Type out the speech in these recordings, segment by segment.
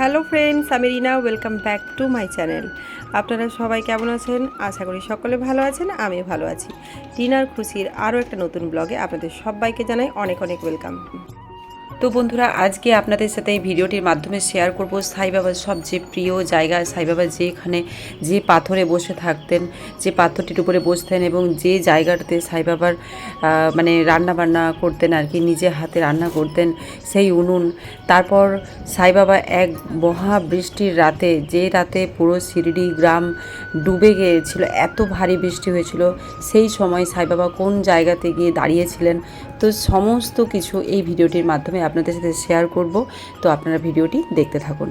Hello friends, আমি Rina, welcome back to my channel. আপনারা সবাই কেমন আছেন? আশা করি সকলে ভালো আছেন আমি ভালো আছি। রিনার খুশির আরও একটা নতুন ব্লগে আপনাদের সবাইকে জানাই অনেক অনেক ওয়েলকাম। তো বন্ধুরা, আজকে আপনাদের সাথে এই ভিডিওটির মাধ্যমে শেয়ার করব সাই বাবার সবচেয়ে প্রিয় জায়গা। সাই বাবা যেখানে যে পাথরে বসে থাকতেন, যে পাথরটির উপরে বসতেন এবং যে জায়গাটাতে সাই বাবার মানে রান্না বান্না করতেন আর কি, নিজে হাতে রান্না করতেন সেই উনুন। তারপর সাই বাবা এক মহাবৃষ্টির রাতে, যে রাতে পুরো শিরডি গ্রাম ডুবে গিয়েছিল, এত ভারী বৃষ্টি হয়েছিল, সেই সময় সাই বাবা কোন জায়গাতে গিয়ে দাঁড়িয়েছিলেন তো সমস্ত কিছু এই ভিডিওটির মাধ্যমে আপনাদের সাথে শেয়ার করব। তো আপনারা ভিডিওটি দেখতে থাকুন।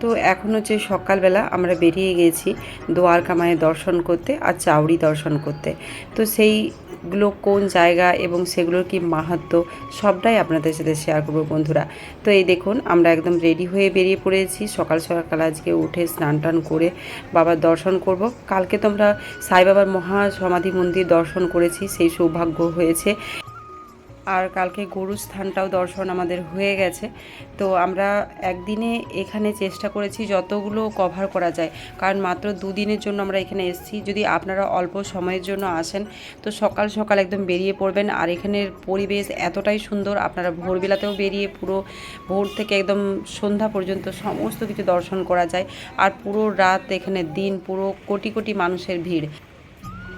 তো এখন হচ্ছে সকালবেলা আমরা বেরিয়ে গেছি দোয়ারকা মায়ের দর্শন করতে আর চাউড়ি দর্শন করতে। তো সেইগুলো কোন জায়গা এবং সেগুলোর কি মাহাত্ম সবটাই আপনাদের সাথে শেয়ার করব বন্ধুরা। তো এই দেখুন আমরা একদম রেডি হয়ে বেরিয়ে পড়েছি। সকাল সকাল আজকে উঠে স্নান টান করে বাবার দর্শন করব। কালকে তোমরা সাই বাবার মহা সমাধি মন্দির দর্শন করেছি। সেই সৌভাগ্য হয়েছে। আর কালকে গরু স্থানটাও দর্শন আমাদের হয়ে গেছে। তো আমরা একদিনে এখানে চেষ্টা করেছি যতগুলো কভার করা যায়। কারণ মাত্র দুদিনের জন্য আমরা এখানে এসেছি। যদি আপনারা অল্প সময়ের জন্য আসেন, তো সকাল সকাল একদম বেরিয়ে পড়বেন। আর এখানের পরিবেশ এতটাই সুন্দর, আপনারা ভোরবেলাতেও বেরিয়ে পুরো ভোর থেকে একদম সন্ধ্যা পর্যন্ত সমস্ত কিছু দর্শন করা যায়। আর পুরো রাত এখানে দিন, পুরো কোটি কোটি মানুষের ভিড়।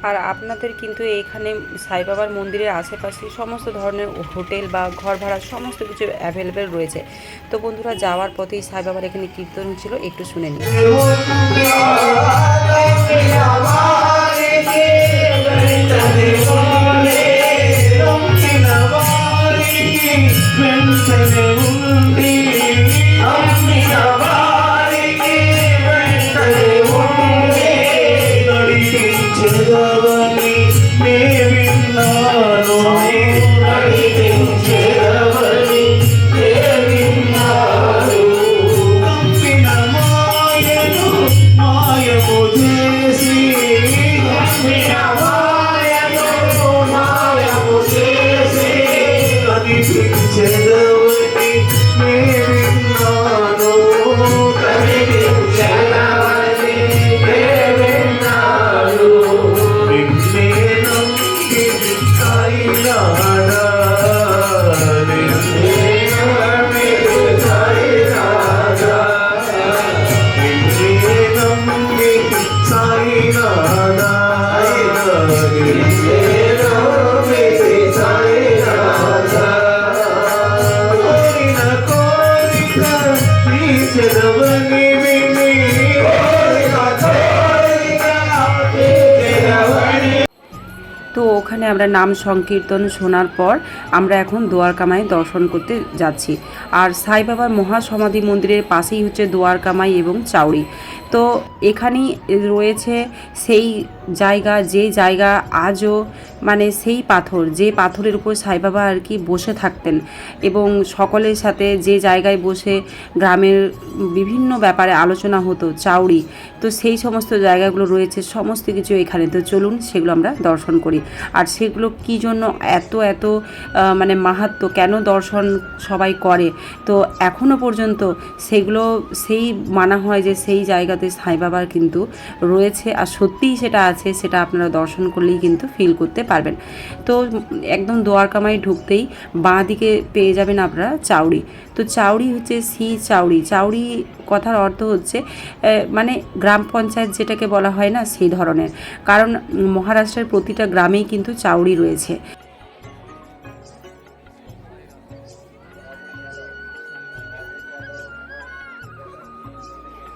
আর আপনাদের কিন্তু এখানে সাইবাবার মন্দিরের আশেপাশে সমস্ত ধরনের হোটেল বা ঘর ভাড়া সমস্ত কিছু অ্যাভেলেবেল রয়েছে। তো বন্ধুরা, যাওয়ার পথেই সাইবাবার এখানে কীর্তন ছিল, একটু শুনে নিন। তো ওখানে আমরা নাম সংকীর্তন শোনার পর আমরা এখন দোয়ারকামাই দর্শন করতে যাচ্ছি। আর সাই বাবার মহাসমাধি মন্দিরের পাশেই হচ্ছে দোয়ারকামাই এবং চাউড়ি তো এখানেই রয়েছে সেই জায়গা, যে জায়গা আজও মানে সেই পাথর, যে পাথরের উপর সাই বাবা আর কি বসে থাকতেন এবং সকলের সাথে যে জায়গায় বসে গ্রামের বিভিন্ন ব্যাপারে আলোচনা হতো চাউড়ি তো সেই সমস্ত জায়গাগুলো রয়েছে, সমস্ত কিছু এখানে। তো চলুন সেগুলো আমরা দর্শন করি। আর সেগুলো কী জন্য এত এত মানে মাহাত্ম, কেন দর্শন সবাই করে? তো এখনও পর্যন্ত সেগুলো, সেই মানা হয় যে সেই জায়গাতে সাই বাবার কিন্তু রয়েছে আর সত্যিই সেটা আছে, সেটা আপনারা দর্শন করলেই কিন্তু ফিল করতে পারবেন। তো একদম দোয়ারকামায় ঢুকতেই বাঁ দিকে পেয়ে যাবেন আপনারা চাউড়ি তো চাউড়ি হচ্ছে সি চাউড়ি। চাউড়ি কথার অর্থ হচ্ছে মানে গ্রাম পঞ্চায়েত যেটাকে বলা হয় না, সেই ধরনের। কারণ মহারাষ্ট্রের প্রতিটা গ্রামেই কিন্তু চাউড়ি রয়েছে।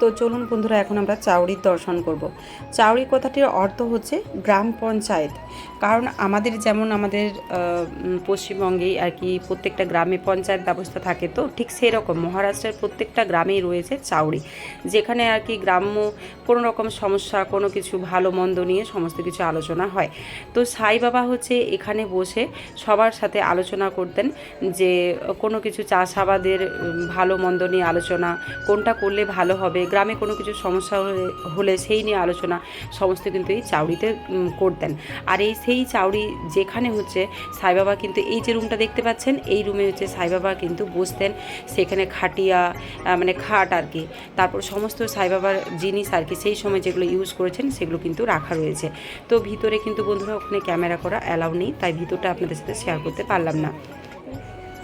তো চলুন বন্ধুরা, এখন আমরা চাউড়ির দর্শন করব। চাউড়ি কথাটির অর্থ হচ্ছে, গ্রাম পঞ্চায়েত। কারণ আমাদের যেমন আমাদের পশ্চিমবঙ্গেই আর কি প্রত্যেকটা গ্রামে পঞ্চায়েত ব্যবস্থা থাকে তো ঠিক সেরকম মহারাষ্ট্রের প্রত্যেকটা গ্রামেই রয়েছে চাউড়ি যেখানে আর কি গ্রাম্য কোনো রকম সমস্যা, কোনো কিছু ভালো মন্দ নিয়ে সমস্ত কিছু আলোচনা হয়। তো সাই বাবা হচ্ছে এখানে বসে সবার সাথে আলোচনা করতেন যে কোনো কিছু চাষাবাদের ভালো মন্দ নিয়ে আলোচনা, কোনটা করলে ভালো হবে, গ্রামে কোনো কিছু সমস্যা হলে সেই নিয়ে আলোচনা সমস্ত কিন্তু এই চাউরিতে করতেন। আর এই সেই চাউরি যেখানে হচ্ছে সাইবাবা কিন্তু এই যে রুমটা দেখতে পাচ্ছেন, এই রুমে হচ্ছে সাইবাবা কিন্তু বসতেন। সেখানে খাটিয়া মানে খাট আর কি। তারপর সমস্ত সাইবাবার জিনিস আর কি, সেই সময় যেগুলো ইউজ করেছেন, সেগুলো কিন্তু রাখা রয়েছে। তো ভিতরে কিন্তু বন্ধুরা ওখানে ক্যামেরা করা অ্যালাউ নেই, তাই ভিতরটা আপনাদের সাথে শেয়ার করতে পারলাম না।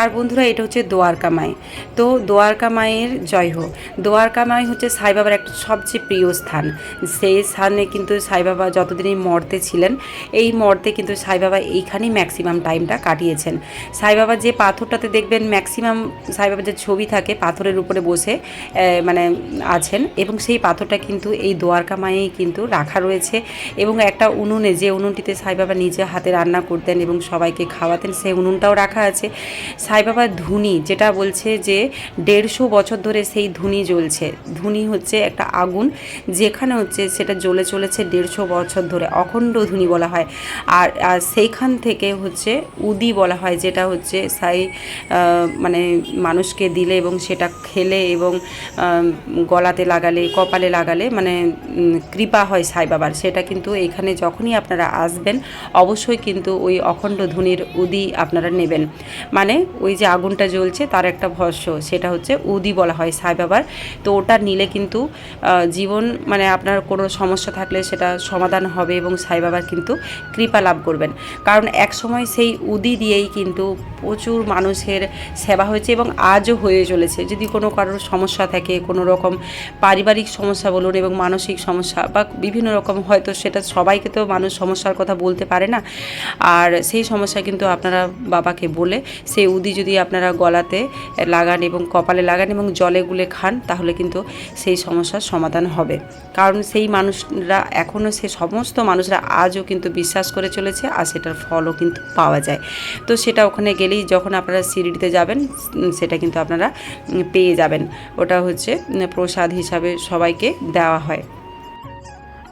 আর বন্ধুরা, এটা হচ্ছে দোয়ারকা মাই। তো দোয়ারকা মায়ের জয় হোক। দোয়ারকা মাই হচ্ছে সাই বাবার একটা সবচেয়ে প্রিয় স্থান। সেই স্থানে কিন্তু সাই বাবা যতদিন এই মর্তে ছিলেন, এই মর্তে কিন্তু সাই বাবা এইখানেই ম্যাক্সিমাম টাইমটা কাটিয়েছেন। সাই বাবা যে পাথরটাতে দেখবেন, ম্যাক্সিমাম সাই বাবার যে ছবি থাকে, পাথরের উপরে বসে মানে আছেন এবং সেই পাথরটা কিন্তু এই দোয়ারকা মায়েই কিন্তু রাখা রয়েছে এবং একটা উনুনে, যে উনুনটিতে সাইবাবা নিজে হাতে রান্না করতেন এবং সবাইকে খাওয়াতেন, সেই উনুনটাও রাখা আছে। সাই বাবার ধুনি, যেটা বলছে যে দেড়শো বছর ধরে সেই ধুনি জ্বলছে। ধুনি হচ্ছে একটা আগুন, যেখানে হচ্ছে সেটা জ্বলে চলেছে দেড়শো বছর ধরে, অখণ্ড ধুনি বলা হয়। আর আর সেইখান থেকে হচ্ছে উদি বলা হয়, যেটা হচ্ছে সাই মানে মানুষকে দিলে এবং সেটা খেলে এবং গলাতে লাগালে, কপালে লাগালে মানে কৃপা হয় সাই বাবার সেটা কিন্তু এখানে যখনই আপনারা আসবেন, অবশ্যই কিন্তু ওই অখণ্ড ধুনির উদি আপনারা নেবেন। মানে ওই যে আগুনটা জ্বলছে, তার একটা ভস্য, সেটা হচ্ছে উদি বলা হয় সাই বাবার তো ওটা নিলে কিন্তু জীবন মানে আপনার কোনো সমস্যা থাকলে সেটা সমাধান হবে এবং সাই বাবার কিন্তু কৃপা লাভ করবেন। কারণ এক সময় সেই উদি দিয়েই কিন্তু প্রচুর মানুষের সেবা হয়েছে এবং আজও হয়ে চলেছে। যদি কোনো কারোর সমস্যা থাকে, কোনো রকম পারিবারিক সমস্যা বলুন এবং মানসিক সমস্যা বা বিভিন্ন রকম হয়তো সেটা সবাইকে তো মানুষ সমস্যার কথা বলতে পারে না। আর সেই সমস্যা কিন্তু আপনারা বাবাকে বলে সেই উদি যদি আপনারা গলাতে লাগান এবং কপালে লাগান এবং জলে গুলে খান, তাহলে কিন্তু সেই সমস্যার সমাধান হবে। কারণ সেই মানুষরা এখনও সে সমস্ত মানুষরা আজও কিন্তু বিশ্বাস করে চলেছে আর সেটার ফলও কিন্তু পাওয়া যায়। তো সেটা ওখানে গেলেই যখন আপনারা সিঁড়িতে যাবেন সেটা কিন্তু আপনারা পেয়ে যাবেন। ওটা হচ্ছে প্রসাদ হিসাবে সবাইকে দেওয়া হয়।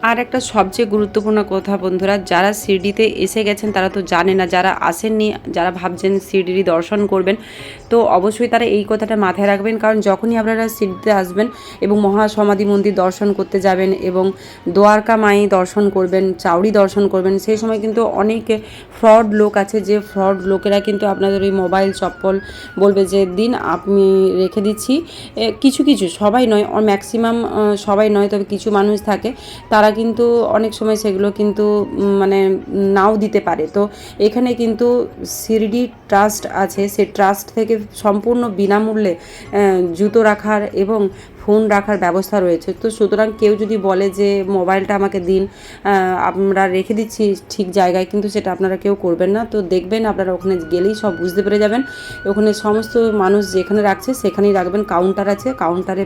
আর একটা সবচেয়ে গুরুত্বপূর্ণ কথা বন্ধুরা, যারা শিরডিতে এসে গেছেন তারা তো জানে না, যারা আসেননি, যারা ভাবছেন শিরডি দর্শন করবেন, তো অবশ্যই তারা এই কথাটা মাথায় রাখবেন। কারণ যখনই আপনারা শিরডিতে আসবেন এবং মহাসমাধি মন্দির দর্শন করতে যাবেন এবং দোয়ারকা মাই দর্শন করবেন, চাউরি দর্শন করবেন, সেই সময় কিন্তু অনেক ফ্রড লোক আছে, যে ফ্রড লোকেরা কিন্তু আপনাদের ওই মোবাইল চপ্পল বলবে যে, দিন আমি রেখে দিচ্ছি। কিছু কিছু, সবাই নয়, ম্যাক্সিমাম সবাই নয়, তবে কিছু মানুষ থাকে, তারা কিন্তু অনেক সময় সেগুলো কিন্তু মানে নাও দিতে পারে। তো এখানে কিন্তু শিরডি ট্রাস্ট আছে। সে ট্রাস্ট থেকে সম্পূর্ণ বিনামূল্যে জুতো রাখার এবং ফোন রাখার ব্যবস্থা রয়েছে। তো সুতরাং কেউ যদি বলে যে, মোবাইলটা আমাকে দিন আমরা রেখে দিচ্ছি ঠিক জায়গায়, কিন্তু সেটা আপনারা কেউ করবেন না। তো দেখবেন আপনারা ওখানে গেলেই সব বুঝতে পেরে যাবেন। ওখানে সমস্ত মানুষ যেখানে রাখছে, সেখানেই রাখবেন। কাউন্টার আছে। কাউন্টারে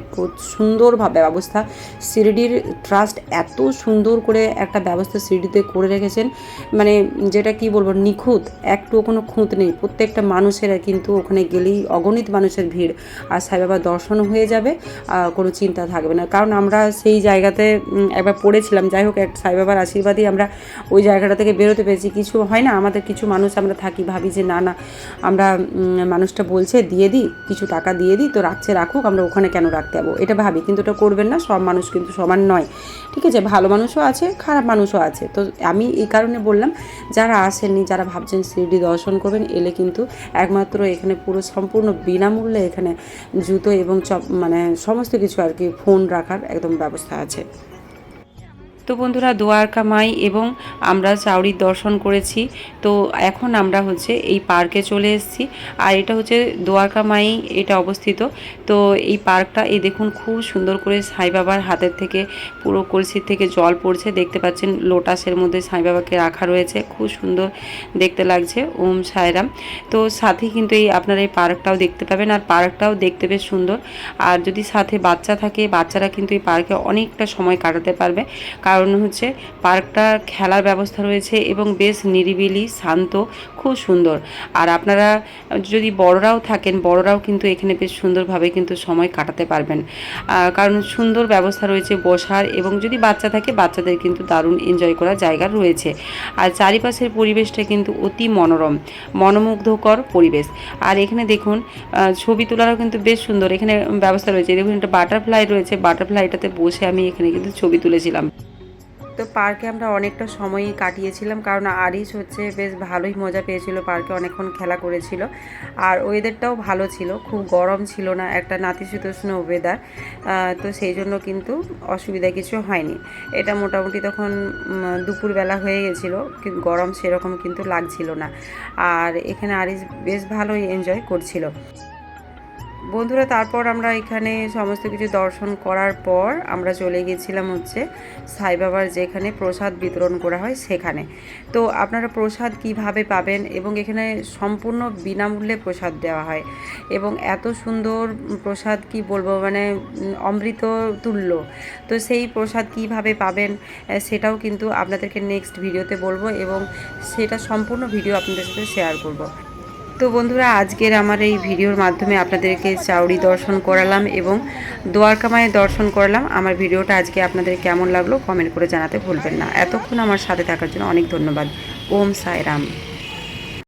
সুন্দরভাবে ব্যবস্থা। শিরডির ট্রাস্ট এত সুন্দর করে একটা ব্যবস্থা সিরিডিতে করে রেখেছেন। মানে যেটা কি বলব, নিখুঁত। একটুও কোনো খুঁত নেই। প্রত্যেকটা মানুষের কিন্তু ওখানে গেলেই অগণিত মানুষের ভিড়। আর সাই বাবার দর্শন হয়ে যাবে। আর কোনো চিন্তা থাকবে না। কারণ আমরা সেই জায়গাতে একবার পড়েছিলাম। যাই হোক, এক সাই বাবার আশীর্বাদই আমরা ওই জায়গাটা থেকে বেরোতে পেরেছি। কিছু হয় না, আমাদের কিছু মানুষ আমরা থাকি, ভাবি যে না না, আমরা মানুষটা বলছে, দিয়ে দিই কিছু টাকা দিয়ে দিই তো রাখছে, রাখুক, আমরা ওখানে কেন রাখতে যাব? এটা ভাবি, কিন্তু ওটা করবেন না, সব মানুষ কিন্তু সমান নয়। ঠিক আছে, ভালো মানুষও আছে, খারাপ মানুষও আছে। তো আমি এই কারণে বললাম, যারা আসেননি, যারা ভাবছেন শিরডি দর্শন করবেন, এলে কিন্তু একমাত্র এখানে পুরো সম্পূর্ণ বিনামূল্যে এখানে জুতো এবং চপ মানে সমস্ত কিছু আর কি ফোন রাখার একদম ব্যবস্থা আছে। তো বন্ধুরা দোয়ারকা মাই এবং আমরা চাউরির দর্শন করেছি। তো এখন আমরা হচ্ছে এই পার্কে চলে এসেছি। আর এটা হচ্ছে দোয়ারকা মাই এটা অবস্থিত। তো এই পার্কটা, এই দেখুন খুব সুন্দর করে সাই বাবার হাতের থেকে পুরো কলসির থেকে জল পড়ছে। দেখতে পাচ্ছেন লোটাসের মধ্যে সাই বাবাকে রাখা রয়েছে। খুব সুন্দর দেখতে লাগছে ওম সায়রাম তো সাথে কিন্তু এই আপনারা এই পার্কটাও দেখতে পাবেন। আর পার্কটাও দেখতে বেশ সুন্দর। আর যদি সাথে বাচ্চা থাকে, বাচ্চারা কিন্তু এই পার্কে অনেকটা সময় কাটাতে পারবে। কারণ হচ্ছে পার্কটা খেলার ব্যবস্থা রয়েছে এবং বেশ নিরিবিলি, শান্ত, খুব সুন্দর। আর আপনারা যদি বড়রাও থাকেন, বড়রাও কিন্তু এখানে বেশ সুন্দরভাবে কিন্তু সময় কাটাতে পারবেন। কারণ সুন্দর ব্যবস্থা রয়েছে বসার এবং যদি বাচ্চা থাকে, বাচ্চাদের কিন্তু দারুণ এনজয় করার জায়গা রয়েছে। আর চারিপাশের পরিবেশটা কিন্তু অতি মনোরম, মনোমুগ্ধকর পরিবেশ। আর এখানে দেখুন ছবি তোলারও কিন্তু বেশ সুন্দর। এখানে ব্যবস্থা রয়েছে। দেখুন, একটা বাটারফ্লাই রয়েছে। বাটারফ্লাইটাতে বসে আমি এখানে কিন্তু ছবি তুলেছিলাম। তো পার্কে আমরা অনেকটা সময়ই কাটিয়েছিলাম, কারণ আরিস হচ্ছে বেশ ভালোই মজা পেয়েছিল পার্কে, অনেকক্ষণ খেলা করেছিল। আর ওয়েদারটাও ভালো ছিল, খুব গরম ছিল না, একটা নাতিশীতোষ্ণ ওয়েদার তো সেই জন্য কিন্তু অসুবিধা কিছু হয়নি। এটা মোটামুটি তখন দুপুরবেলা হয়ে গেছিল গরম সেরকম কিন্তু লাগছিল না। আর এখানে আরিস বেশ ভালোই এনজয় করছিল। বন্ধুরা, তারপর আমরা এখানে সমস্ত কিছু দর্শন করার পর আমরা চলে গেছিলাম হচ্ছে সাই বাবার যেখানে প্রসাদ বিতরণ করা হয় সেখানে। তো আপনারা প্রসাদ কীভাবে পাবেন এবং এখানে সম্পূর্ণ বিনামূল্যে প্রসাদ দেওয়া হয় এবং এত সুন্দর প্রসাদ কি বলব মানে অমৃত তুল্য। তো সেই প্রসাদ কীভাবে পাবেন সেটাও কিন্তু আপনাদেরকে নেক্সট ভিডিওতে বলব এবং সেটা সম্পূর্ণ ভিডিও আপনাদের সাথে শেয়ার করব। তো বন্ধুরা, আজকের আমার এই ভিডিওর মাধ্যমে আপনাদেরকে চাউরি দর্শন করালাম এবং দোয়ারকা মায়ের দর্শন করালাম। আমার ভিডিওটা আজকে আপনাদের কেমন লাগল কমেন্ট করে জানাতে ভুলবেন না। এতক্ষণ আমার সাথে থাকার জন্য অনেক ধন্যবাদ। ওম সাই রাম